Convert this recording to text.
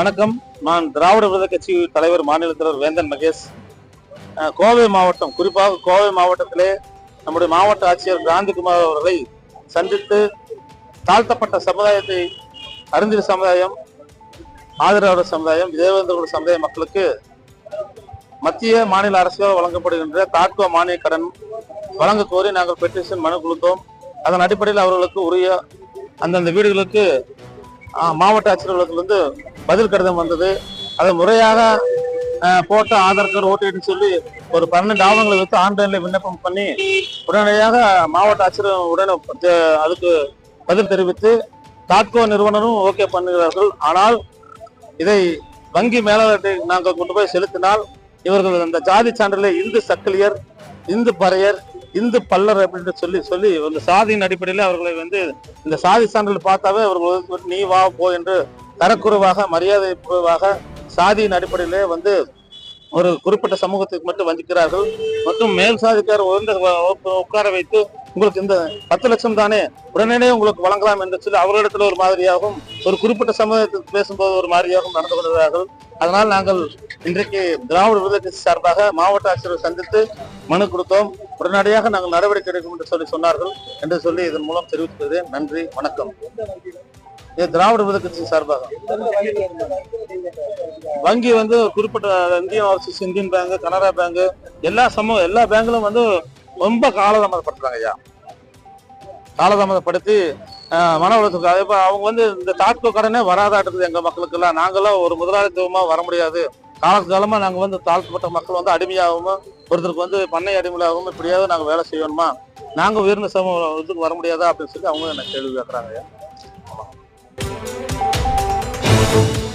வணக்கம். நான் திராவிட விருத கட்சி தலைவர் மாநில தலைவர் வேந்தன் மகேஷ். கோவை மாவட்டம் குறிப்பாக கோவை மாவட்டத்திலே நம்முடைய மாவட்ட ஆட்சியர் காந்திகுமார் அவர்களை சந்தித்து தாழ்த்தப்பட்ட சமுதாயத்தை அறிஞர் சமுதாயம் ஆதரவாளர் சமுதாயம் தேவேந்திர சமுதாய மக்களுக்கு மத்திய மாநில அரசுகளால் வழங்கப்படுகின்ற தாக்குவ மானிய கடன் வழங்க கோரி நாங்கள் பெட்டிஷன் மனு கொடுத்தோம். அதன் அடிப்படையில் அவர்களுக்கு உரிய அந்தந்த வீடுகளுக்கு மாவட்ட ஆட்சியர்களுக்கு பதில் கடிதம் வந்தது. அதை முறையாக போட்ட ஆதார் கார்டு ஓடிட்டு சொல்லி ஒரு பன்னெண்டு ஆவணங்களை வைத்து ஆன்லைன்ல விண்ணப்பம் பண்ணி உடனடியாக மாவட்ட ஆட்சியர் உடனே அதுக்கு பதில் தெரிவித்து தாட்கோ நிறுவனரும் ஓகே பண்ணுகிறார்கள். ஆனால் இதை வங்கி மேலாளர்களை நாங்கள் கொண்டு போய் செலுத்தினால் இவர்கள் அந்த ஜாதி சான்றிதழை இந்து சக்கிலியர் இந்து பறையர் இந்து பல்லர் அப்படின்னு சொல்லி சொல்லி இந்த சாதியின் அடிப்படையில் அவர்களை வந்து இந்த சாதி சான்றிதழ் பார்த்தாவே அவர்கள் நீ வா போ என்று தரக்குறைவாக மரியாதை குறைவாக சாதியின் அடிப்படையிலே வந்து ஒரு குறிப்பிட்ட சமூகத்துக்கு மட்டும் வஞ்சிக்கிறார்கள். மற்றும் மேல் சாதிக்கார உயர்ந்த உட்கார வைத்து உங்களுக்கு இந்த பத்து லட்சம் தானே உடனே உங்களுக்கு வழங்கலாம் என்று சொல்லி அவர்களிடத்தில் ஒரு மாதிரியாகவும் ஒரு குறிப்பிட்ட சமூகத்துக்கு பேசும்போது ஒரு மாதிரியாகவும் நடந்து கொள்கிறார்கள். அதனால் நாங்கள் இன்றைக்கு திராவிட விருது கட்சி சார்பாக மாவட்ட ஆட்சியரை சந்தித்து மனு கொடுத்தோம். உடனடியாக நாங்கள் நடவடிக்கை எடுக்கும் என்று சொல்லி சொன்னார்கள் என்று சொல்லி இதன் மூலம் தெரிவித்துக்கிறேன் நன்றி வணக்கம். இது திராவிட விருது கட்சி சார்பாக. வங்கி வந்து குறிப்பிட்ட Indian Overseas Indian Bank Canara Bank எல்லா சமூக எல்லா பேங்க்லும் வந்து ரொம்ப காலதாமதப்படுத்துறாங்க ஐயா. காலதாமதப்படுத்தி ஆஹ், மன உலகத்துக்கு அதே அவங்க வந்து இந்த தாட்கோ கடனே வராதாட்டுது எங்க மக்களுக்கு எல்லாம் நாங்களாம் ஒரு முதலாளித்துவமா வர முடியாது. காலகாலமா நாங்க வந்து தாழ்த்தப்பட்ட மக்கள் வந்து அடிமையாகவும் ஒருத்தருக்கு வந்து பண்ணை அடிமையாகவும் இப்படியாவது நாங்க வேலை செய்யணுமா? நாங்க உயர்ந்த சமூக இதுக்கு வர முடியாதா? அப்படின்னு சொல்லி அவங்க என்ன கேள்வி கேட்கறாங்க Thank you.